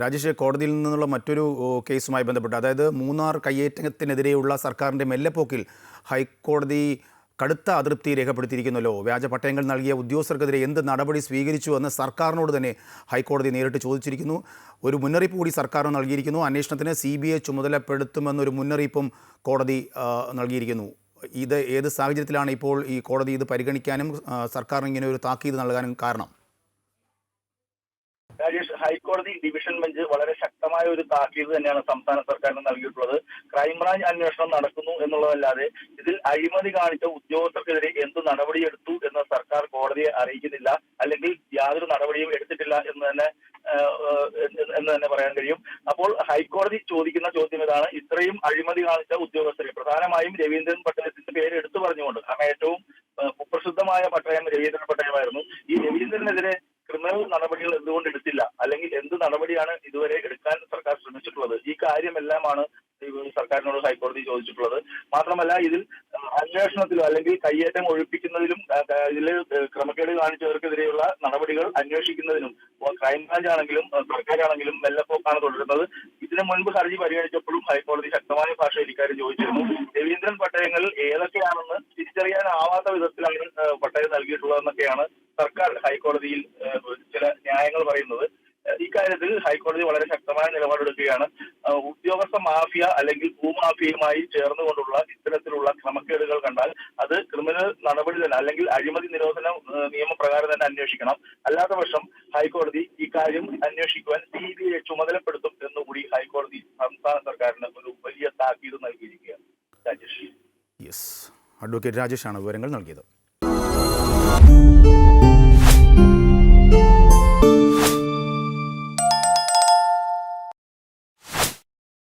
രാജേഷ് കോടതിയിൽ നിന്നുള്ള മറ്റൊരു കേസുമായി ബന്ധപ്പെട്ട് അതായത് മൂന്നാർ കയ്യേറ്റത്തിനെതിരെയുള്ള സർക്കാരിന്റെ മെല്ലെപ്പോക്കിൽ ഹൈക്കോടതി കടുത്ത അതൃപ്തി രേഖപ്പെടുത്തിയിരിക്കുന്നല്ലോ. വ്യാജ പട്ടയങ്ങൾ നൽകിയ ഉദ്യോഗസ്ഥർക്കെതിരെ എന്ത് നടപടി സ്വീകരിച്ചു എന്ന് സർക്കാരിനോട് തന്നെ ഹൈക്കോടതി നേരിട്ട് ചോദിച്ചിരിക്കുന്നു. ഒരു മുന്നറിയിപ്പ് കൂടി സർക്കാർ നൽകിയിരിക്കുന്നു. അന്വേഷണത്തിന് സി ബി ഐ ചുമതലപ്പെടുത്തുമെന്നൊരു മുന്നറിയിപ്പും കോടതി നൽകിയിരിക്കുന്നു. ഇത് ഏത് സാഹചര്യത്തിലാണ് ഇപ്പോൾ ഈ കോടതി ഇത് പരിഗണിക്കാനും സർക്കാരിന് ഇങ്ങനെ ഒരു താക്കീത് നൽകാനും കാരണം? ഹൈക്കോടതി ഡിവിഷൻ ബെഞ്ച് വളരെ ശക്തമായ ഒരു താക്കീത് തന്നെയാണ് സംസ്ഥാന സർക്കാരിന് നൽകിയിട്ടുള്ളത്. ക്രൈംബ്രാഞ്ച് അന്വേഷണം നടക്കുന്നു എന്നുള്ളതല്ലാതെ ഇതിൽ അഴിമതി കാണിച്ച ഉദ്യോഗസ്ഥർക്കെതിരെ എന്ത് നടപടിയെടുത്തു എന്ന് സർക്കാർ കോടതിയെ അറിയിക്കുന്നില്ല. അല്ലെങ്കിൽ യാതൊരു നടപടിയും എടുത്തിട്ടില്ല എന്ന് തന്നെ എന്ന് തന്നെ പറയാൻ കഴിയും. അപ്പോൾ ഹൈക്കോടതി ചോദിക്കുന്ന ചോദ്യം ഇതാണ്. ഇത്രയും അഴിമതി കാണിച്ച ഉദ്യോഗസ്ഥരെ പ്രധാനമായും രവീന്ദ്രൻ പട്ടേലത്തിന്റെ പേര് എടുത്തു പറഞ്ഞുകൊണ്ട് കാരണം ഏറ്റവും കുപ്രസിദ്ധമായ പട്ടയം രവീന്ദ്രൻ പട്ടയമായിരുന്നു. ഈ രവീന്ദ്രനെതിരെ ക്രിമിനൽ നടപടികൾ എന്തുകൊണ്ട് എടുത്തില്ല? അല്ലെങ്കിൽ എന്ത് നടപടിയാണ് ഇതുവരെ എടുക്കാൻ സർക്കാർ ശ്രമിച്ചിട്ടുള്ളത്? ഈ കാര്യമെല്ലാമാണ് സർക്കാരിനോട് ഹൈക്കോടതി ചോദിച്ചിട്ടുള്ളത്. മാത്രമല്ല ഇതിൽ അന്വേഷണത്തിലോ അല്ലെങ്കിൽ കയ്യേറ്റം ഒഴിപ്പിക്കുന്നതിലും ഇതിൽ ക്രമക്കേട് കാണിച്ചവർക്കെതിരെയുള്ള നടപടികൾ അന്വേഷിക്കുന്നതിനും ക്രൈംബ്രാഞ്ച് ആണെങ്കിലും സർക്കാരാണെങ്കിലും മെല്ലപ്പോക്കാണ് തുടരുന്നത്. ഇതിനു മുൻപ് ഹർജി പരിഗണിച്ചപ്പോഴും ഹൈക്കോടതി ശക്തമായ ഭാഷയിൽ ഇക്കാര്യം ചോദിച്ചിരുന്നു. രവീന്ദ്രൻ പട്ടയങ്ങൾ ഏതൊക്കെയാണെന്ന് തിരിച്ചറിയാനാവാത്ത വിധത്തിലാണ് പട്ടയം നൽകിയിട്ടുള്ളതെന്നൊക്കെയാണ് സർക്കാർ ഹൈക്കോടതിയിൽ ചില ന്യായങ്ങൾ പറയുന്നത്. ഇക്കാര്യത്തിൽ ഹൈക്കോടതി വളരെ ശക്തമായ നിലപാടെടുക്കുകയാണ്. ഉദ്യോഗസ്ഥ മാഫിയ അല്ലെങ്കിൽ ഭൂമാഫിയയുമായി ചേർന്നുകൊണ്ടുള്ള ഇത്തരത്തിലുള്ള ക്രമക്കേടുകൾ കണ്ടാൽ അത് ക്രിമിനൽ നടപടി തന്നെ അല്ലെങ്കിൽ അഴിമതി നിരോധന നിയമപ്രകാരം തന്നെ അന്വേഷിക്കണം. അല്ലാത്ത പക്ഷം ഹൈക്കോടതി ഇക്കാര്യം അന്വേഷിക്കുവാൻ സി ബി ഐ ചുമതലപ്പെടുത്തും എന്നുകൂടി ഹൈക്കോടതി സംസ്ഥാന സർക്കാരിന് ഒരു വലിയ താക്കീത് നൽകിയിരിക്കുകയാണ്. രാജേഷ്. യെസ് അഡ്വക്കേറ്റ് രാജേഷാണ് വിവരങ്ങൾ നൽകിയത്.